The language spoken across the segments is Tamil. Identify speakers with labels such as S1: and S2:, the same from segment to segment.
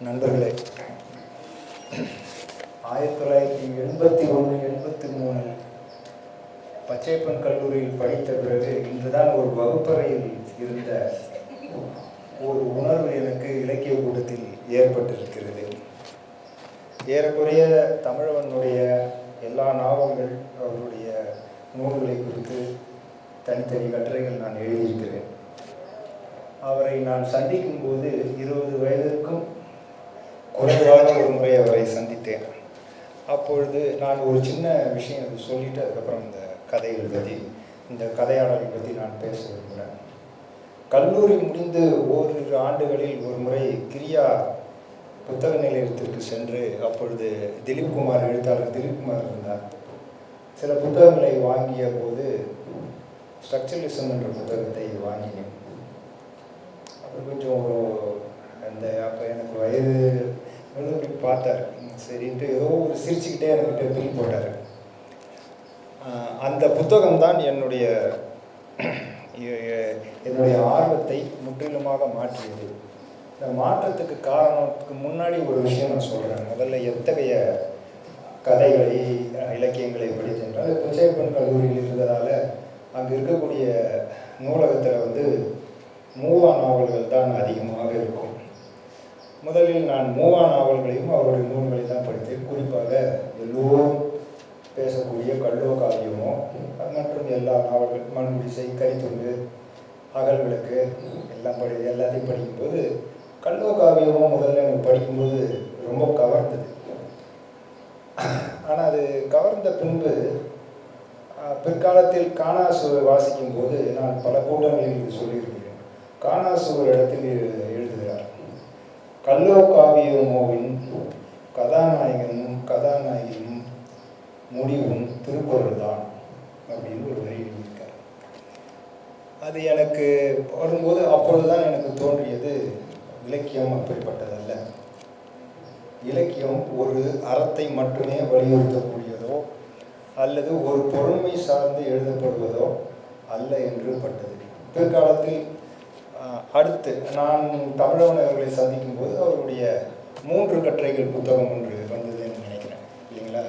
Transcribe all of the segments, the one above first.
S1: நண்பர்களே ஆயிரத்தி தொள்ளாயிரத்தி எண்பத்தி ஒன்று எண்பத்தி மூணில் பச்சைப்பன் கல்லூரியில் படித்த பிறகு இன்றுதான் ஒரு வகுப்பறையில் இருந்த ஒரு உணர்வு எனக்கு இலக்கிய கூட்டத்தில் ஏற்பட்டிருக்கிறது. ஏறக்குறைய தமிழவனுடைய எல்லா நாவல்கள் அவருடைய நூல்களை குறித்து தனித்தனி கட்டுரைகள் நான் எழுதியிருக்கிறேன். அவரை நான் சந்திக்கும் போது இருபது வயதிற்கும் குறைவாக ஒரு முறை அவரை சந்தித்தேன். அப்பொழுது நான் ஒரு சின்ன விஷயம் அது சொல்லிட்டு அதுக்கப்புறம் இந்த கதைகள் பற்றி இந்த கதையாடலை பற்றி நான் பேச விரும்புகிறேன் கல்லூரி முடிந்து ஓரிரு ஆண்டுகளில் ஒரு முறை கிரியா புத்தக நிலையத்திற்கு சென்று அப்பொழுது திலீப்குமார் எழுத்தாளர் திலீப் குமார் இருந்தார். சில புத்தகங்களை வாங்கிய போது ஸ்ட்ரக்சரலிசம் என்ற புத்தகத்தை வாங்கினேன். அப்புறம் கொஞ்சம் ஒரு அந்த அப்போ எனக்கு வயது வந்து அப்படி பார்த்தார். சரின்ட்டு ஏதோ ஒரு சிரிச்சுக்கிட்டே என்கிட்ட பில் போட்டார். அந்த புத்தகம் தான் என்னுடைய என்னுடைய ஆர்வத்தை முற்றிலுமாக மாற்றியது. இந்த மாற்றத்துக்கு காரணத்துக்கு முன்னாடி ஒரு விஷயம் நான் சொல்கிறேன் முதல்ல எத்தகைய கதைகளை அஹ், இலக்கியங்களை படித்தென்றால் புச்சைப்பன் கல்லூரியில் இருந்ததால் அங்கே இருக்கக்கூடிய நூலகத்தில் வந்து மூவா நாவல்கள் தான் அதிகமாக இருக்கும். முதலில் நான் மூவா நாவல்களையும் அவருடைய நூல்களை தான் படித்தேன். குறிப்பாக எல்லோரும் பேசக்கூடிய கல்லோ காவியமோ மற்றும் எல்லா நாவல்கள் மண்குடிசை கைத்துண்டு அகல் விளக்கு எல்லாம் படி எல்லாத்தையும் படிக்கும்போது கல்லோ காவியமோ முதல்ல எனக்கு படிக்கும்போது ரொம்ப கவர்ந்தது. ஆனால் அது கவர்ந்த பின்பு பிற்காலத்தில் காணாசுவர் வாசிக்கும் போது நான் பல கூட்டங்களில் இது சொல்லியிருக்கிறேன். காணாசுவர் இடத்தில் கல்லோ காவியமோவின் கதாநாயகனும் கதாநாயகியும் முடிவும் திருக்குறள் தான் அப்படின்னு ஒரு வரி எழுதியிருக்கார். அது எனக்கு வரும்போது அப்பொழுதுதான் எனக்கு தோன்றியது. இலக்கியம் அப்படிப்பட்டதல்ல. இலக்கியம் ஒரு அறத்தை மட்டுமே வலியுறுத்தக்கூடியதோ அல்லது ஒரு பொறுமை சார்ந்து எழுதப்படுவதோ அல்ல என்று பட்டது. பிற்காலத்தில் அடுத்து நான் தமிழவன் அவர்களை சந்திக்கும் போது அவருடைய மூன்று கட்டுரைகள் புத்தகம் ஒன்று வந்ததுன்னு நினைக்கிறேன். இல்லைங்களா?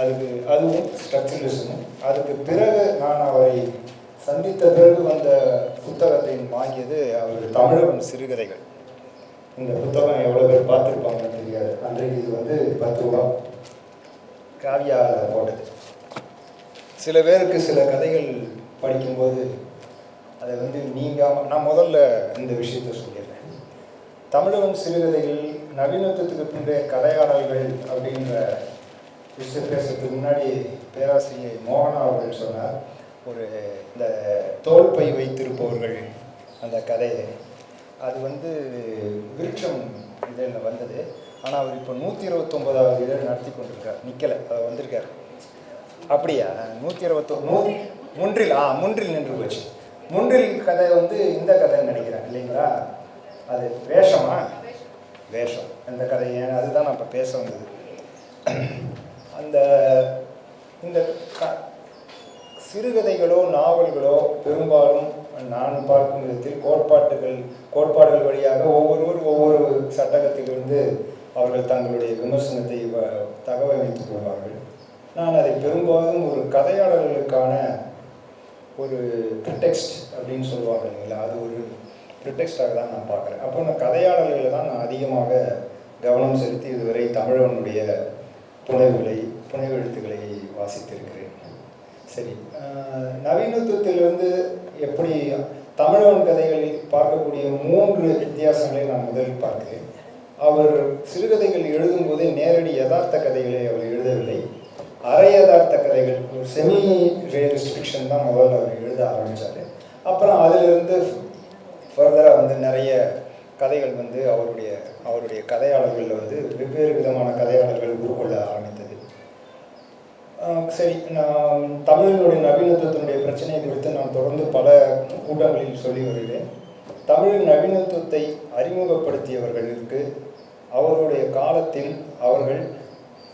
S1: அதுக்கு அதுவும் ஸ்ட்ரக்சரலிசமும் அதுக்கு பிறகு நான் அவரை சந்தித்த பிறகு வந்த புத்தகத்தை வாங்கியது அவர் தமிழவன் சிறுகதைகள். இந்த புத்தகம் எவ்வளோ பேர் பார்த்துருப்பாங்கன்னு தெரியாது. அன்றைக்கு இது வந்து பத்து ரூபா காவியா போட்டது. சில பேருக்கு சில கதைகள் படிக்கும்போது அதை வந்து நீங்கள் நான் முதல்ல இந்த விஷயத்தை சொல்லிடுறேன். தமிழகம் சிறுகதையில் நவீனத்துவத்துக்கு பிந்தைய கதையாடல்கள் அப்படின்ற விஷயம் பேசுறதுக்கு முன்னாடி பேராசிரியர் மோகனா அவர்கள் சொன்னார். ஒரு இந்த தோல்பை வைத்திருப்பவர்கள் அந்த கதை. அது வந்து விருட்சம் இதழில் வந்தது. ஆனால் அவர் இப்போ நூற்றி இருபத்தொம்போதாவது இதழ் நடத்தி கொண்டிருக்கார். நிற்கலை அவர் வந்திருக்கார். அப்படியா? நூற்றி இருபத்தொ நூ முன்றில் ஆ முன்றில் நின்று போச்சு. முன்றில் கதை வந்து இந்த கதைன்னு நினைக்கிறேன் இல்லைங்களா? அது வேஷமா? வேஷம். அந்த கதை ஏன்? அதுதான் நான் இப்போ பேச வந்தது. அந்த இந்த க சிறுகதைகளோ நாவல்களோ பெரும்பாலும் நான் பார்க்கும் விதத்தில் கோட்பாட்டுகள் கோட்பாடுகள் வழியாக ஒவ்வொருவரும் ஒவ்வொரு சட்டகத்திலிருந்து அவர்கள் தங்களுடைய விமர்சனத்தை தகவமைத்துக் கொள்வார்கள். நான் அதை பெரும்பாலும் ஒரு கதையாடல்களுக்கான ஒரு ப்ரிடெக்ஸ்ட் அப்படின்னு சொல்லுவாங்க இல்லைங்களா? அது ஒரு ப்ரிடெக்ஸ்டாக தான் நான் பார்க்குறேன். அப்போ நான் கதையாடல்களில் தான் நான் அதிகமாக கவனம் செலுத்தி இதுவரை தமிழனுடைய புனைவுகளை புனைவு எழுத்துக்களை வாசித்திருக்கிறேன். சரி நவீனத்துவத்திலிருந்து எப்படி தமிழன் கதைகளில் பார்க்கக்கூடிய மூன்று வித்தியாசங்களை நான் முதலில் பார்க்கிறேன். அவர் சிறுகதைகள் எழுதும்போதே நேரடி யதார்த்த கதைகளை அவர் எழுதவில்லை. அரை யதார்த்த கதைகள் ஒரு செமி ரியலிஸ்ட் தான் முதல்ல அவர் எழுத ஆரம்பித்தார் அப்புறம் அதிலிருந்து ஃபர்தராக வந்து நிறைய கதைகள் வந்து அவருடைய அவருடைய கதையாளர்களில் வந்து வெவ்வேறு விதமான கதையாளர்கள் உருக்கொள்ள ஆரம்பித்தது. சரி நான் தமிழினுடைய நவீனத்துவத்தினுடைய பிரச்சனையை குறித்து நான் தொடர்ந்து பல கூட்டங்களில் சொல்லி வருகிறேன். தமிழ் நவீனத்துவத்தை அறிமுகப்படுத்தியவர்களுக்கு அவருடைய காலத்தில் அவர்கள்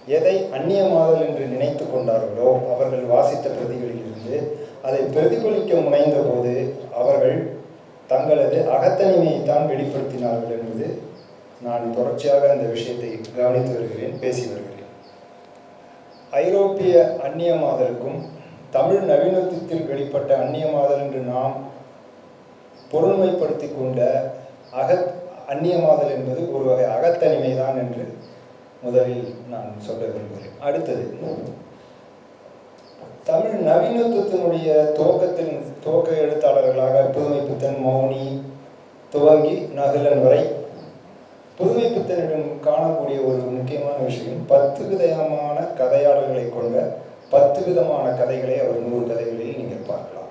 S1: எதை அந்நியமாதல் என்று நினைத்து கொண்டார்களோ அவர்கள் வாசித்த பிரதிகளிலிருந்து அதை பிரதிபலிக்க முனைந்த போது அவர்கள் தங்களது அகத்தனிமையை தான் வெளிப்படுத்தினார்கள் என்பது நான் தொடர்ச்சியாக அந்த விஷயத்தை கவனித்து வருகிறேன் பேசி வருகிறேன். ஐரோப்பிய அந்நியமாதலுக்கும் தமிழ் நவீனத்துவத்தில் வெளிப்பட்ட அந்நியமாதல் என்று நாம் பொருண்மைப்படுத்தி கொண்ட அகத் அந்நியமாதல் என்பது ஒரு வகை அகத்தனிமைதான் என்று முதலில் நான் சொல்ல விரும்புகிறேன். அடுத்தது தமிழ் நவீனத்துவத்தினுடைய துவக்கத்தின் துவக்க எழுத்தாளர்களாக புதுமை புத்தன் மௌனி துவங்கி நகுலன் வரை புதுமை புத்தனிடம் காணக்கூடிய ஒரு முக்கியமான விஷயம் பத்து விதமான கதையாளர்களை கொண்ட பத்து விதமான கதைகளை அவர் நூறு கதைகளில் நீங்கள் பார்க்கலாம்.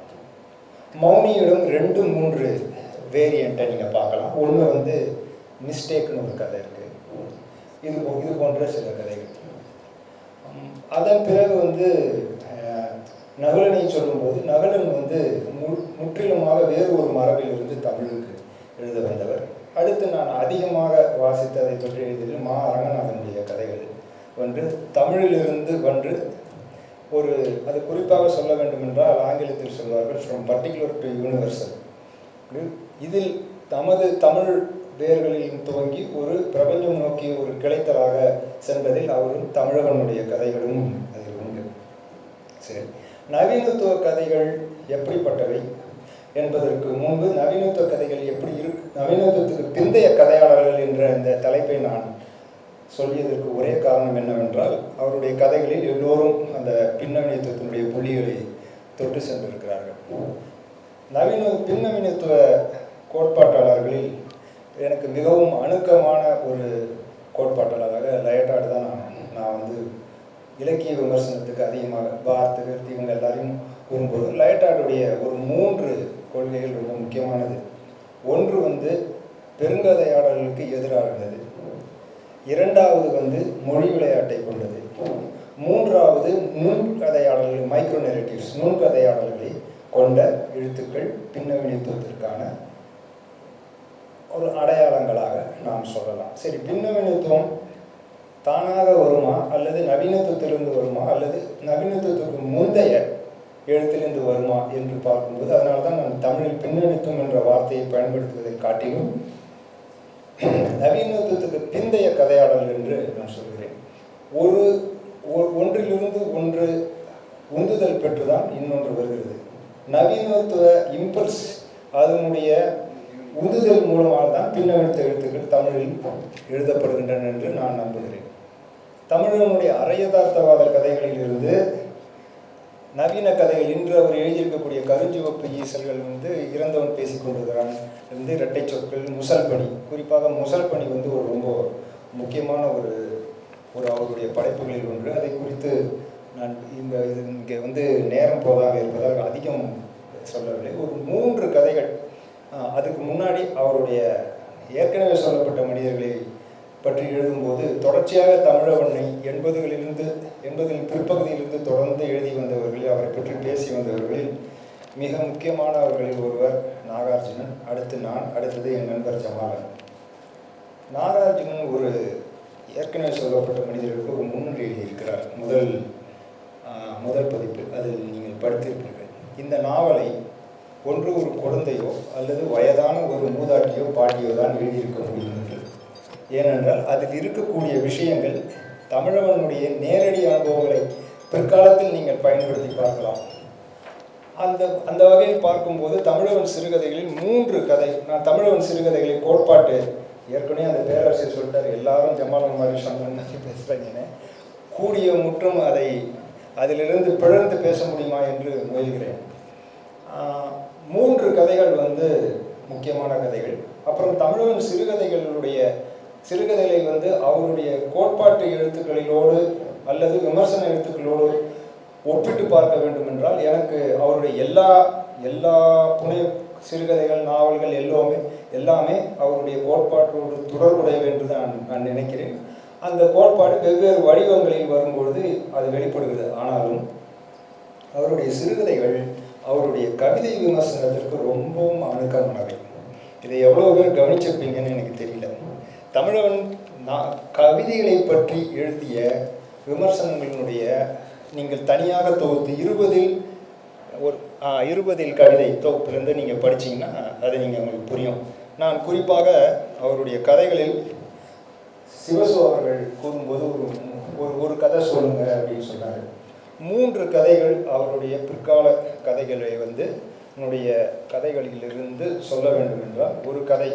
S1: மௌனியிடம் ரெண்டு மூன்று வேரியண்ட்டை நீங்கள் பார்க்கலாம். ஒன்று வந்து மிஸ்டேக்னு ஒரு கதை இருக்குது இது போ- இது போன்ற சில கதைகள். அதன் பிறகு வந்து நகுலனை சொல்லும்போது நகுலன் வந்து மு- முற்றிலுமாக வேறு ஒரு மரபிலிருந்து தமிழுக்கு எழுத வந்தவர். அடுத்து நான் அதிகமாக வாசித்ததை பற்றி எழுதியதில் மா. அரங்கநாதனுடைய கதைகள். ஒன்று தமிழிலிருந்து வென்று ஒரு அது குறிப்பாக சொல்ல வேண்டும் என்றால் ஆங்கிலத்தில் சொல்வார்கள் ஃப்ரம் பர்டிகுலர் டு யூனிவர்சல் இதில் தமது தமிழ் வேர்களில் துவங்கி ஒரு பிரபஞ்சம் நோக்கி ஒரு கிளைத்தலாக சென்றதில் அவரும் தமிழகனுடைய கதைகளும் அதில் உண்டு. சரி நவீனத்துவ கதைகள் எப்படிப்பட்டவை என்பதற்கு முன்பு நவீனத்துவ கதைகள் எப்படி இரு நவீனத்துவத்துக்கு பிந்தைய கதையாளர்கள் என்ற இந்த தலைப்பை நான் சொல்லியதற்கு ஒரே காரணம் என்னவென்றால் அவருடைய கதைகளில் எல்லோரும் அந்த பின்னவீனத்துவத்தினுடைய புள்ளிகளை தொட்டு சென்றிருக்கிறார்கள். நவீன பின்னவீனத்துவ கோட்பாட்டாளர்களில் எனக்கு மிகவும் அணுக்கமான ஒரு கோட்பாட்டாளராக லயட்டாடு தான் நான். நான் வந்து இலக்கிய விமர்சனத்துக்கு அதிகமாக பாரத் கீர்த்தி இவங்க எல்லாரையும் கூறும்போது லயட்டாடுடைய ஒரு மூன்று கொள்கைகள் ரொம்ப முக்கியமானது. ஒன்று வந்து பெருங்கதையாடல்களுக்கு எதிராக இருந்தது இரண்டாவது வந்து மொழி விளையாட்டை கொண்டது. மூன்றாவது நுண்கதையாடல்கள் மைக்ரோ நெரேட்டிவ்ஸ் நுண்கதையாடல்களை கொண்ட எழுத்துக்கள் பின்னவினைத்துவத்திற்கான ஒரு அடையாளங்களாக நாம் சொல்லலாம். சரி பின்னவீனத்துவம் தானாக வருமா? அல்லது நவீனத்துவத்திலிருந்து வருமா? அல்லது நவீனத்துவத்துக்கு முந்தைய எழுத்திலிருந்து வருமா என்று பார்க்கும்போது அதனால தான் நான் தமிழில் பின்னணித்துவம் என்ற வார்த்தையை பயன்படுத்துவதை காட்டிலும் நவீனத்துவத்துக்கு பிந்தைய கதையாடல் என்று நான் சொல்கிறேன். ஒரு ஒ- ஒன்றிலிருந்து ஒன்று உந்துதல் பெற்றுதான் இன்னொன்று வருகிறது. நவீனத்துவ இம்பல்ஸ் அதனுடைய உந்துதல் மூலமாக தான் பின்னெழுத்த எழுத்துக்கள் தமிழில் எழுதப்படுகின்றன என்று நான் நம்புகிறேன். தமிழனுடைய அரையதார்த்தவாத கதைகளில் இருந்து நவீன கதைகள் இன்று அவர் எழுதியிருக்கக்கூடிய கருஞ்சிவப்பு ஈசல்கள் வந்து இறந்தவன் பேசி கொண்டிருக்கிறான் இருந்து இரட்டை சொற்கள் முசல்பணி குறிப்பாக முசல் பணி வந்து ஒரு ரொம்ப முக்கியமான ஒரு ஒரு அவருடைய படைப்புகளில் ஒன்று. அதை குறித்து நான் இந்த இது இங்கே வந்து நேரம் போதாக இருப்பதால் அதிகம் சொல்லவில்லை. ஒரு மூன்று கதைகள் அதுக்கு முன்னாடி அவருடைய ஏற்கனவே சொல்லப்பட்ட மனிதர்களை பற்றி எழுதும்போது தொடர்ச்சியாக தமிழவண்ணை எண்பதுகளிலிருந்து எண்பதில் பிற்பகுதியிலிருந்து தொடர்ந்து எழுதி வந்தவர்களில் அவரை பற்றி பேசி வந்தவர்களில் மிக முக்கியமானவர்களில் ஒருவர் நாகார்ஜுனன் அடுத்து நான் அடுத்தது என் நண்பர் ஜமாலன். நாகார்ஜுனன் ஒரு ஏற்கனவே சொல்லப்பட்ட மனிதர்களுக்கு ஒரு முன்னுரை எழுதியிருக்கிறார். முதல் முதல் பதிப்பில் அதில் நீங்கள் படித்திருப்பீர்கள். இந்த நாவலை ஒன்று ஒரு குழந்தையோ அல்லது வயதான ஒரு மூதாட்டியோ பாட்டியோ தான் எழுதியிருக்க முடியும் ஏனென்றால் அதில் இருக்கக்கூடிய விஷயங்கள் தமிழவனுடைய நேரடி அனுபவங்களை பிற்காலத்தில் நீங்கள் பயன்படுத்தி பார்க்கலாம். அந்த அந்த வகையில் பார்க்கும்போது தமிழவன் சிறுகதைகளில் மூன்று கதை நான் தமிழவன் சிறுகதைகளை கோட்பாட்டு ஏற்கனவே அந்த பேரரசர் சொல்லிட்டார் எல்லாரும் ஜமாலன் மாதிரி சொன்னேன்னு பேசுகிறீங்கன்னு கூடிய முற்றும் அதை அதிலிருந்து பிழந்து பேச முடியுமா என்று முயல்கிறேன். மூன்று கதைகள் வந்து முக்கியமான கதைகள். அப்புறம் தமிழன் சிறுகதைகளுடைய சிறுகதைகளை வந்து அவருடைய கோட்பாட்டு எழுத்துக்களிலோடு அல்லது விமர்சன எழுத்துக்களோடு ஒப்பிட்டு பார்க்க வேண்டும் என்றால் எனக்கு அவருடைய எல்லா எல்லா புனை சிறுகதைகள் நாவல்கள் எல்லாமே எல்லாமே அவருடைய கோட்பாட்டோடு தொடர்புடையவை என்று தான் நான் நினைக்கிறேன். அந்த கோட்பாடு வெவ்வேறு வடிவங்களில் வரும்பொழுது அது வெளிப்படுகிறது. ஆனாலும் அவருடைய சிறுகதைகள் அவருடைய கவிதை விமர்சனத்திற்கு ரொம்பவும் அணுக்கமானவை இதை எவ்வளோ பேர் கவனிச்சிருப்பீங்கன்னு எனக்கு தெரியல. தமிழன் நான் கவிதைகளை பற்றி எழுதிய விமர்சனங்களினுடைய நீங்கள் தனியாக தொகுத்து இருபதில் ஒரு இருபதில் கவிதை தொகுப்பிலிருந்து நீங்கள் படிச்சீங்கன்னா அது நீங்கள் உங்களுக்கு புரியும். நான் குறிப்பாக அவருடைய கதைகளில் சிவசு அவர்கள் கூறும்போது ஒரு ஒரு ஒரு கதை சொல்லுங்கள் அப்படின்னு சொன்னார். மூன்று கதைகள் அவருடைய பிற்கால கதைகளை வந்து என்னுடைய கதைகளிலிருந்து சொல்ல வேண்டும் என்றால் ஒரு கதை.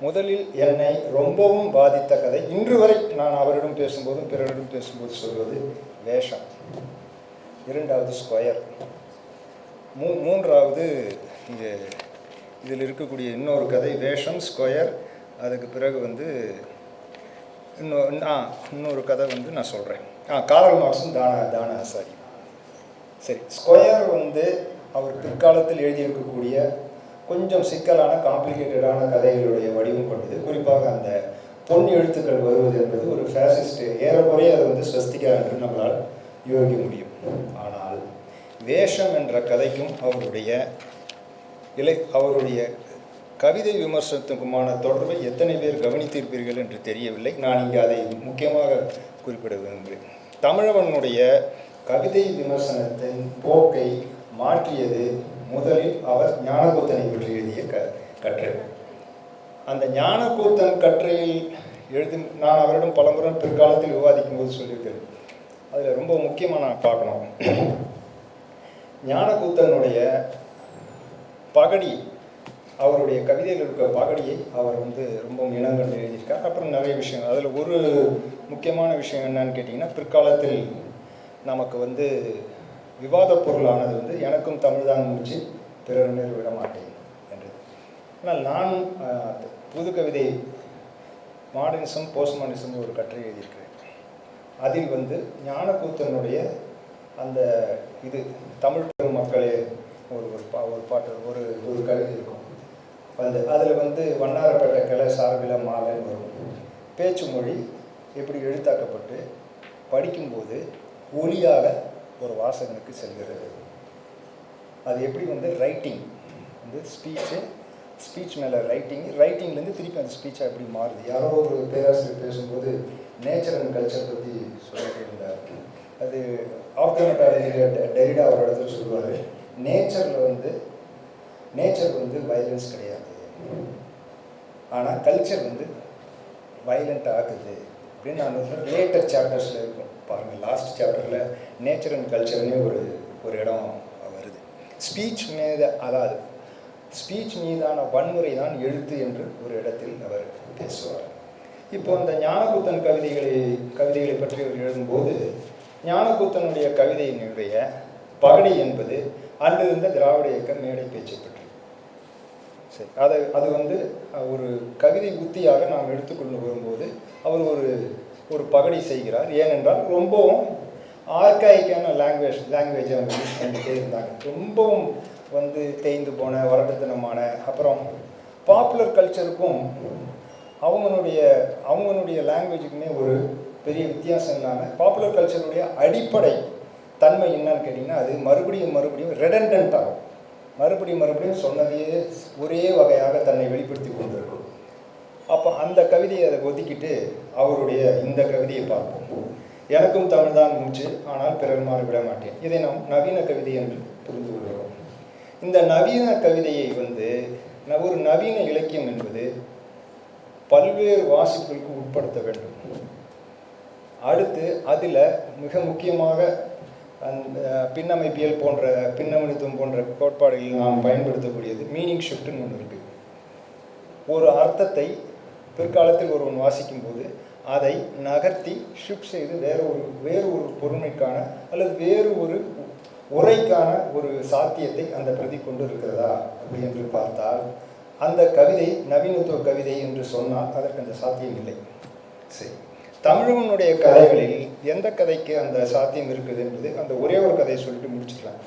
S1: முதலில் என்னை ரொம்பவும் பாதித்த கதை. இன்று வரை நான் அவரிடம் பேசும்போதும் பிறரிடம் பேசும்போது சொல்வது வேஷம். இரண்டாவது ஸ்கொயர். மூ மூன்றாவது இங்கே இதில் இருக்கக்கூடிய இன்னொரு கதை வேஷம் ஸ்கொயர். அதுக்கு பிறகு வந்து இன்னொரு ஆ இன்னொரு கதை வந்து நான் சொல்கிறேன் ஆ காரல் மார்க்ஸும் தான தான சாரி சரி ஸ்கொயர் வந்து அவர் பிற்காலத்தில் எழுதியிருக்கக்கூடிய கொஞ்சம் சிக்கலான காம்ப்ளிகேட்டடான கதைகளுடைய வடிவம் கொண்டது. குறிப்பாக அந்த பொன் எழுத்துக்கள் வருவது என்பது ஒரு ஃபேசிஸ்ட் ஏறக்குறைய அது வந்து ஸ்வஸ்திகா என்று நம்மளால் யோகிக்க முடியும். ஆனால் வேஷம் என்ற கதைக்கும் அவருடைய இலை அவருடைய கவிதை விமர்சனத்துக்குமான தொடர்பை எத்தனை பேர் கவனித்திருப்பீர்கள் என்று தெரியவில்லை. நான் இங்கே அதை முக்கியமாக குறிப்பிட விரும்புகிறேன். தமிழவனுடைய கவிதை விமர்சனத்தின் போக்கை மாற்றியது முதலில் அவர் ஞானகூத்தனை பற்றி எழுதிய க கற்றை. அந்த ஞானகூத்தன் கற்றையில் எழுதி நான் அவரிடம் பலமுறை பிற்காலத்தில் விவாதிக்கும் போது சொல்லியிருக்கிறேன் அதில் ரொம்ப முக்கியமாக நான் பார்க்கணும். ஞானகூத்தனுடைய பகடி அவருடைய கவிதையில் இருக்க பகடியை அவர் வந்து ரொம்ப இனங்கண்டு எழுதியிருக்கார். அப்புறம் நிறைய விஷயங்கள். அதில் ஒரு முக்கியமான விஷயம் என்னன்னு கேட்டிங்கன்னா பிற்காலத்தில் நமக்கு வந்து விவாத பொருளானது வந்து எனக்கும் தமிழ்தான் மூச்சு பிறர் விட மாட்டேன் என்றது. ஆனால் நான் புது கவிதை மாடர்னிசம் போஸ்ட் மாடர்னிசம் ஒரு கட்டுரை எழுதியிருக்கிறேன். அதில் வந்து ஞானக்கூத்தனுடைய அந்த இது தமிழ் பெரும் மக்களே ஒரு ஒரு பா ஒரு பாட்டு ஒரு ஒரு கவிதை இருக்கும். வந்து அதில் வந்து வண்ணாரப்பேட்டை கலை சார்பில மாலைன்னு வரும். பேச்சு மொழி எப்படி எழுத்தாக்கப்பட்டு படிக்கும்போது ஒலியாக ஒரு வாசகனுக்கு செல்கிறது. அது எப்படி வந்து ரைட்டிங் வந்து ஸ்பீச்சு ஸ்பீச் மேலே ரைட்டிங் ரைட்டிங்லேருந்து திருப்பி அந்த ஸ்பீச்சாக எப்படி மாறுது? யாரோ ஒரு பேராசிரியர் பேசும்போது நேச்சர் அண்ட் கல்ச்சர் பற்றி சொல்லிட்டு இருந்தார். அது ஆப்டோமெட்டாலஜியில் டெரிடா ஒரு இடத்துல சொல்லுவார். நேச்சரில் வந்து நேச்சர் வந்து வயலன்ஸ் கிடையாது. ஆனால் கல்ச்சர் வந்து வயலண்ட் ஆகுது அப்படின்னு நான் லேட்டர் சாப்டர்ஸில் இருக்கும். பாருங்கள் லாஸ்ட் சாப்டரில் நேச்சர் அண்ட் கல்ச்சர்னே ஒரு ஒரு இடம் வருது. ஸ்பீச் மீது அதாவது ஸ்பீச் மீதான வன்முறை தான் எழுத்து என்று ஒரு இடத்தில் அவர் பேசுவார். இப்போ அந்த ஞானகுத்தன் கவிதைகளை கவிதைகளை பற்றி அவர் எழுதும்போது ஞானகுத்தனுடைய கவிதையினுடைய பகடி என்பது அன்றிருந்த திராவிட இயக்கம் மேடை பேச்சு சரி அதை அது வந்து ஒரு கவிதை உத்தியாக நாம் எடுத்துக்கொண்டு வரும்போது அவர் ஒரு ஒரு பகடி செய்கிறார். ஏனென்றால் ரொம்பவும் ஆர்காயிக்கான லாங்குவேஜ் லாங்குவேஜை அவங்க யூஸ் பண்ணிகிட்டே இருந்தாங்க. ரொம்பவும் வந்து தேய்ந்து போன வரட்டுத்தனமான அப்புறம் பாப்புலர் கல்ச்சருக்கும் அவங்களுடைய அவங்களுடைய லாங்குவேஜுக்குமே ஒரு பெரிய வித்தியாசம் இல்லாமல் பாப்புலர் கல்ச்சருடைய அடிப்படை தன்மை என்னன்னு கேட்டிங்கன்னா அது மறுபடியும் மறுபடியும் ரெடண்டன்ட் ஆகும். மறுபடியும் மறுபடியும் சொன்னதையே ஒரே வகையாக தன்னை வெளிப்படுத்தி கொண்டிருக்கும். அப்போ அந்த கவிதையை அதை ஒதுக்கிட்டு அவருடைய இந்த கவிதையை பார்ப்போம். எனக்கும் தமிழ் தான் மூச்சு ஆனால் பிறர் விட மாட்டேன். இதை நாம் நவீன கவிதை என்று புரிந்து கொள்கிறோம். இந்த நவீன கவிதையை வந்து ந- ஒரு நவீன இலக்கியம் என்பது பல்வேறு வாசிப்புகளுக்கு உட்படுத்த வேண்டும். அடுத்து அதில் மிக முக்கியமாக பின்னமைப்பியல் போன்ற பின்னமணித்துவம் போன்ற கோட்பாடுகளில் நாம் பயன்படுத்தக்கூடியது. மீனிங் ஷிஃப்ட்னு ஒன்று இருக்குது ஒரு அர்த்தத்தை பிற்காலத்தில் ஒருவன் வாசிக்கும்போது அதை நகர்த்தி ஷிஃப்ட் செய்து வேறு ஒரு வேறு ஒரு பொருமைக்கான அல்லது வேறு ஒரு உரைக்கான ஒரு சாத்தியத்தை அந்த பிரதி கொண்டு இருக்கிறதா அப்படி என்று பார்த்தால் அந்த கவிதை நவீனத்துவ கவிதை என்று சொன்னால் அதற்கு அந்த சாத்தியம் இல்லை. சரி. தமிழனுடைய கதைகளில் எந்த கதைக்கு அந்த சாத்தியம் இருக்குது என்பது அந்த ஒரே ஒரு கதையை சொல்லிட்டு முடிச்சுக்கலாம்.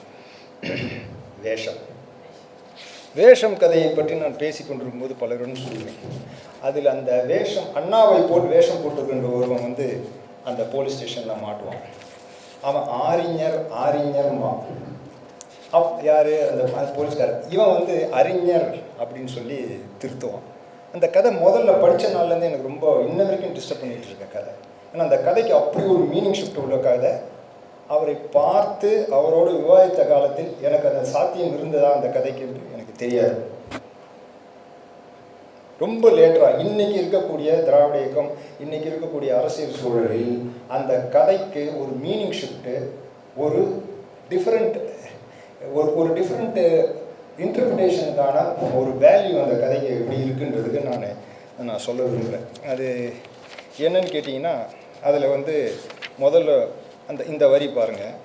S1: வேஷம். வேஷம் கதையை பற்றி நான் பேசிக்கொண்டிருக்கும் கொண்டிருக்கும்போது பலரும் சொல்லுவேன். அதில் அந்த வேஷம் அண்ணாவை போல் வேஷம் போட்டுக்கின்ற ஒருவன் வந்து அந்த போலீஸ் ஸ்டேஷனில் மாட்டுவான். அவன் ஆரிஞர் ஆரிஞர்மா அப் யார்? அந்த போலீஸ்காரர். இவன் வந்து அறிஞர் அப்படின்னு சொல்லி திருத்துவான். அந்த கதை முதல்ல படித்த நாள்லேருந்து எனக்கு ரொம்ப இன்ன வரைக்கும் டிஸ்டர்ப் பண்ணிகிட்டு இருக்க கதை. ஏன்னா அந்த கதைக்கு அப்படி ஒரு மீனிங் ஷிஃப்ட் உள்ள கதை. அவரை பார்த்து அவரோடு விவாதித்த காலத்தில் எனக்கு அந்த சாத்தியம் இருந்ததா அந்த கதைக்கு எனக்கு தெரியாது. ரொம்ப லேட்டராக இன்றைக்கி இருக்கக்கூடிய திராவிட இயக்கம் இன்றைக்கி இருக்கக்கூடிய அரசியல் சூழலில் அந்த கதைக்கு ஒரு மீனிங் ஷிஃப்ட்டு ஒரு டிஃப்ரெண்ட் ஒரு ஒரு டிஃப்ரெண்ட்டு இன்டர்பிரிட்டேஷனுக்கான ஒரு வேல்யூ அந்த கதைக்கு எப்படி இருக்குன்றதுக்கு நான் நான் சொல்ல விரும்புகிறேன் அது என்னன்னு கேட்டிங்கன்னா அதில் வந்து முதல்ல அந்த இந்த வரி பாருங்கள்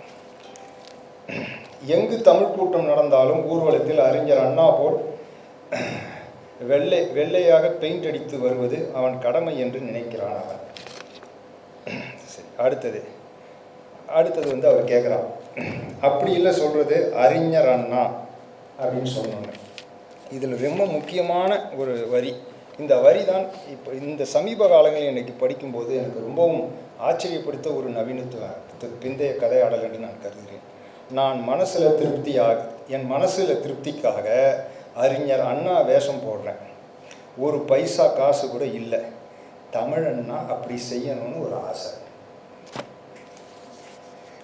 S1: எங்கு தமிழ் கூட்டம் நடந்தாலும் ஊர்வலத்தில் அறிஞர் அண்ணா போல் வெள்ளை வெள்ளையாக பெயிண்ட் அடித்து வருவது அவன் கடமை என்று நினைக்கிறான் அவன். சரி அடுத்தது. அடுத்தது வந்து அவர் கேட்குறான் அப்படி இல்லை சொல்கிறது அறிஞர் அண்ணா. அப்படின்னு சொன்னாங்க இதில் ரொம்ப முக்கியமான ஒரு வரி. இந்த வரி தான் இப்போ இந்த சமீப காலங்களில் எனக்கு படிக்கும்போது எனக்கு ரொம்பவும் ஆச்சரியப்படுத்த ஒரு நவீனத்துவ பிந்தைய கதையாடல் என்று நான் கருதுகிறேன். நான் மனசில் திருப்தியாக என் மனசில் திருப்திக்காக அறிஞர் அண்ணா வேஷம் போடுறேன். ஒரு பைசா காசு கூட இல்லை. தமிழன்னா அப்படி செய்யணும்னு ஒரு ஆசை.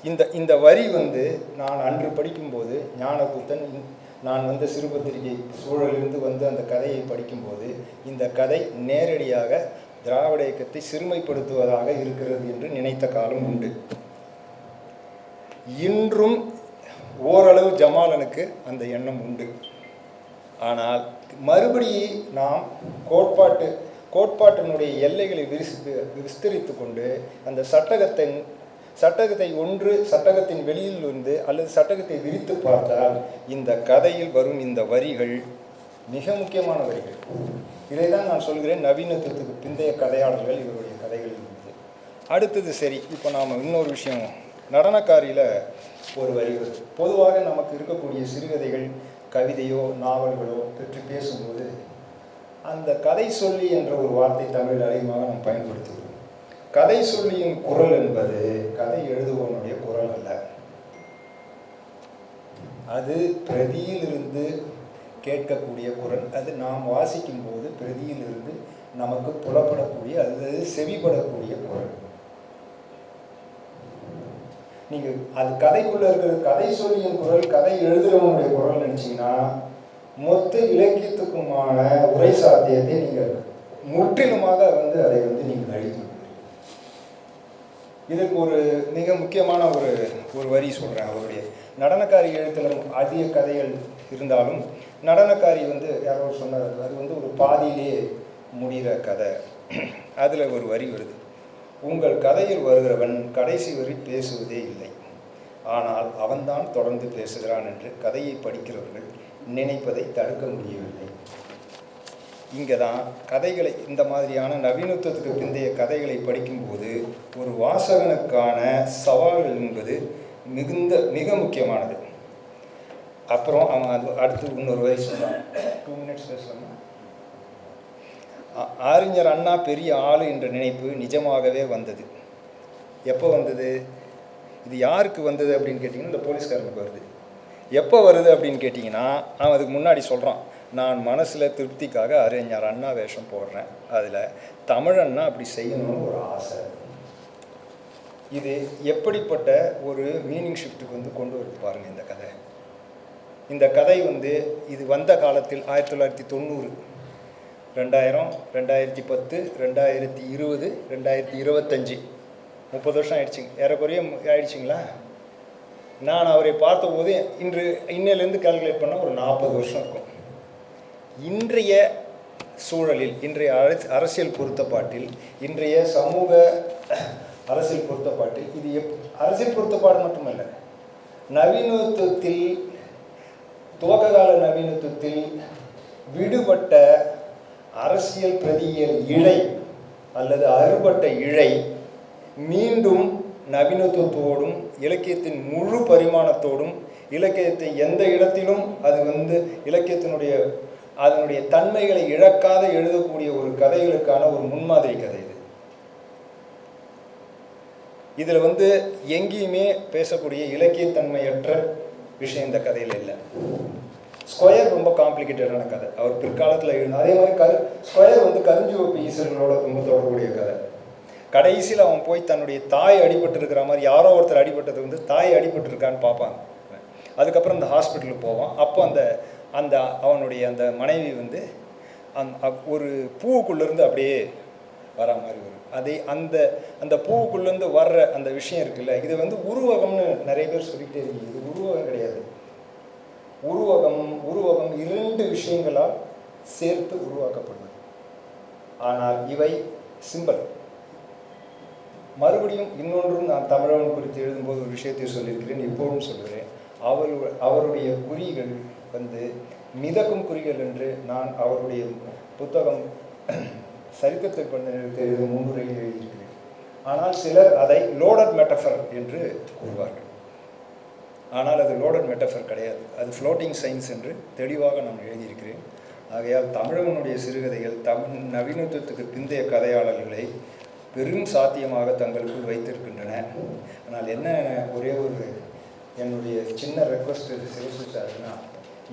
S1: இந்த இந்த வரி வந்து நான் அன்று படிக்கும்போது ஞானபுத்தன் நான் வந்த சிறுபத்திரிகை சூழலிருந்து வந்து அந்த கதையை படிக்கும்போது இந்த கதை நேரடியாக திராவிட இயக்கத்தை சிறுமைப்படுத்துவதாக இருக்கிறது என்று நினைத்த காலம் உண்டு. இன்றும் ஓரளவு ஜமாலனுக்கு அந்த எண்ணம் உண்டு. ஆனால் மறுபடி நாம் கோட்பாட்டு கோட்பாட்டினுடைய எல்லைகளை விரிசி விஸ்தரித்து கொண்டு அந்த சட்டகத்தின் சட்டகத்தை ஒன்று சட்டகத்தின் வெளியில் இருந்து அல்லது சட்டகத்தை விரித்து பார்த்தால் இந்த கதையில் வரும் இந்த வரிகள் மிக முக்கியமான வரிகள். இதை தான் நான் சொல்கிறேன் நவீனத்துவத்துக்கு பிந்தைய கதையாடல்கள் இவருடைய கதைகளில் இருந்தது அடுத்தது சரி இப்போ நாம் இன்னொரு விஷயம். நடனக்காரியில் ஒரு வரி வருது பொதுவாக நமக்கு இருக்கக்கூடிய சிறுகதைகள் கவிதையோ நாவல்களோ பற்றி பேசும்போது அந்த கதை சொல்லி என்ற ஒரு வார்த்தை தமிழில் அதிகமாக நாம் பயன்படுத்துகிறோம். கதை சொல்லியின் குரல் என்பது கதை எழுதுபவனுடைய குரல் அல்ல. அது பிரதியிலிருந்து கேட்கக்கூடிய குரல். அது நாம் வாசிக்கும் போது பிரதியிலிருந்து நமக்கு புலப்படக்கூடிய அல்லது செவிப்படக்கூடிய குரல். நீங்கள் அது கதைக்குள்ள இருக்கிற கதை சொல்லியின் குரல் கதை எழுதுறவனுடைய குரல் நினச்சிங்கன்னா மொத்த இலக்கியத்துக்குமான உரை சாத்தியத்தை நீங்கள் முற்றிலுமாக வந்து அதை வந்து நீங்கள் அழித்து இதுக்கு ஒரு மிக முக்கியமான ஒரு ஒரு வரி சொல்கிறேன் அவருடைய. நடனக்காரி எழுத்தலும் அதிக கதைகள் இருந்தாலும் நடனக்காரி வந்து யாரோ சொன்னார் அது வந்து ஒரு பாதியிலே முடிகிற கதை. அதில் ஒரு வரி வருது. உங்கள் கதையில் வருகிறவன் கடைசி வரி பேசுவதே இல்லை. ஆனால் அவன்தான் தொடர்ந்து பேசுகிறான் என்று கதையை படிக்கிறவர்கள் நினைப்பதை தடுக்க முடியவில்லை. இங்கே தான் கதைகளை இந்த மாதிரியான நவீனத்துவத்துக்கு பிந்தைய கதைகளை படிக்கும்போது ஒரு வாசகனுக்கான சவால்கள் என்பது மிகுந்த மிக முக்கியமானது. அப்புறம் அவன் அது அடுத்து இன்னொரு வயசு டூ மினிட்ஸ் பேசலாமா? அறிஞர் அண்ணா பெரிய ஆளு என்ற நினைப்பு நிஜமாகவே வந்தது. எப்போ வந்தது? இது யாருக்கு வந்தது அப்படின்னு கேட்டிங்கன்னா இந்த போலீஸ்காரனுக்கு வருது. எப்போ வருது அப்படின்னு கேட்டிங்கன்னா அவன் அதுக்கு முன்னாடி சொல்கிறான் நான் மனசில் திருப்திக்காக அறிஞர் அண்ணா வேஷம் போடுறேன். அதில் தமிழன்னா அப்படி செய்யணும்னு ஒரு ஆசை. இது எப்படிப்பட்ட ஒரு மீனிங் ஷிஃப்ட்டுக்கு வந்து கொண்டு வருது பாருங்கள் இந்த கதை. இந்த கதை வந்து இது வந்த காலத்தில் ஆயிரத்தி தொள்ளாயிரத்தி தொண்ணூறு ரெண்டாயிரம் ரெண்டாயிரத்தி பத்து ரெண்டாயிரத்தி இருபது ரெண்டாயிரத்தி இருபத்தஞ்சி. முப்பது வருஷம் ஆயிடுச்சுங்க ஏறக்குறைய ஆயிடுச்சுங்களா? நான் அவரை பார்த்தபோது இன்று இன்னையிலேருந்து கால்குலேட் பண்ணால் ஒரு நாற்பது வருஷம் இருக்கும். இன்றைய சூழலில் இன்றைய அரசியல் பொருத்தப்பாட்டில் இன்றைய சமூக அரசியல் பொருத்தப்பாட்டில் இது எப் அரசியல் பொருத்தப்பாடு மட்டுமல்ல. நவீனத்துவத்தில் துவக்ககால நவீனத்துவத்தில் விடுபட்ட அரசியல் பிரதியியல் இழை அல்லது அறுபட்ட இழை மீண்டும் நவீனத்துவத்தோடும் இலக்கியத்தின் முழு பரிமாணத்தோடும் இலக்கியத்தை எந்த இடத்திலும் அது வந்து இலக்கியத்தினுடைய அதனுடைய தன்மைகளை இழக்காத எழுதக்கூடிய ஒரு கதைகளுக்கான ஒரு முன்மாதிரி கதை இது. இதில் வந்து எங்கேயுமே பேசக்கூடிய இலக்கியத்தன்மையற்ற விஷயம் இந்த கதையில் இல்லை. ஸ்கொயர் ரொம்ப காம்ப்ளிகேட்டடான கதை. அவர் பிற்காலத்தில் எழுதின அதே மாதிரி கரு ஸ்கொயர் வந்து கருஞ்சிவப்பு ஈஸ்வரனோட ரொம்ப தொடர்புடைய கதை. கடைசியில் அவன் போய் தன்னுடைய தாய் அடிபட்டு இருக்கிற மாதிரி யாரோ ஒருத்தர் அடிபட்டது வந்து தாய் அடிபட்டு இருக்கான்னு பார்ப்பாங்க. அதுக்கப்புறம் இந்த ஹாஸ்பிட்டலுக்கு போவான். அப்போ அந்த அந்த அவனுடைய அந்த மனைவி வந்து அந் அப்- ஒரு பூவுக்குள்ளேருந்து அப்படியே வரா மாதிரி வரும் அதே அந்த அந்த பூவுக்குள்ளேருந்து வர்ற அந்த விஷயம் இருக்குல்ல இது வந்து உருவகம்னு நிறைய பேர் சொல்லிக்கிட்டே இருக்கீங்க. இது உருவகம் கிடையாது. உருவகம் உருவகம் இரண்டு விஷயங்களால் சேர்த்து உருவாக்கப்படுவது ஆனால் இவை சிம்பல் மறுபடியும் இன்னொன்றும் நான் தமிழன் குறித்து எழுதும்போது ஒரு விஷயத்தை சொல்லியிருக்கிறேன் இப்போதும் சொல்கிறேன் அவரு அவருடைய குறிகள் வந்து மிதக்கும் குறிகள் என்று நான் அவருடைய புத்தகம் சரித்திரத்தை கொண்டு எழுதும் முன்னுரையில் எழுதியிருக்கிறேன் ஆனால் சிலர் அதை லோடட் மெட்டஃபர் என்று கூறுவார்கள். ஆனால் அது லோடட் மெட்டஃபர் கிடையாது. அது ஃப்ளோட்டிங் சயின்ஸ் என்று தெளிவாக நான் எழுதியிருக்கிறேன். ஆகையால் தமிழகனுடைய சிறுகதைகள் தமிழ் நவீனத்துவத்துக்கு பிந்தைய கதையாளர்களை பெரும் சாத்தியமாக தங்களுக்குள் வைத்திருக்கின்றன. ஆனால் என்ன ஒரே ஒரு என்னுடைய சின்ன ரெக்வஸ்ட் சிவசு சார்னா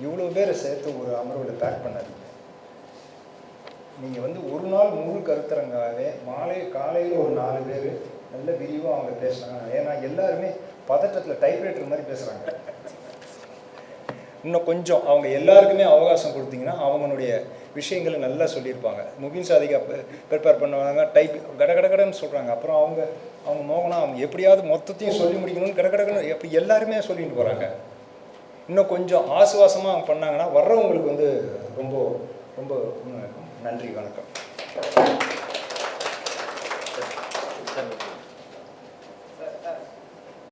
S1: இவ்வளோ பேரை சேர்த்து ஒரு அமர்வில் பேக் பண்ணாதீங்க. நீங்கள் வந்து ஒரு நாள் முழு கருத்தரங்காகவே மாலை காலையில் ஒரு நாலு பேர் நல்ல விரிவாக அவங்க பேசுகிறாங்க ஏன்னா எல்லாருமே பதட்டத்தில் டைப்ரைட்டர் மாதிரி பேசுகிறாங்க இன்னும் கொஞ்சம் அவங்க எல்லாருக்குமே அவகாசம் கொடுத்தீங்கன்னா அவங்களுடைய விஷயங்களை நல்லா சொல்லியிருப்பாங்க. முகின் சாதிகா ப்ரிப்பேர் பண்ணுவாங்க டைப் கடகடகடன்னு சொல்கிறாங்க அப்புறம் அவங்க அவங்க மோகனா அவங்க எப்படியாவது மொத்தத்தையும் சொல்லி முடிக்கணும்னு கடகடகன்னு எப்போ எப்படி எல்லாருமே சொல்லிட்டு போகிறாங்க இன்னும் கொஞ்சம் ஆசுவாசமாக பண்ணாங்கன்னா வர்றவங்களுக்கு வந்து ரொம்ப ரொம்ப நன்றி வணக்கம்.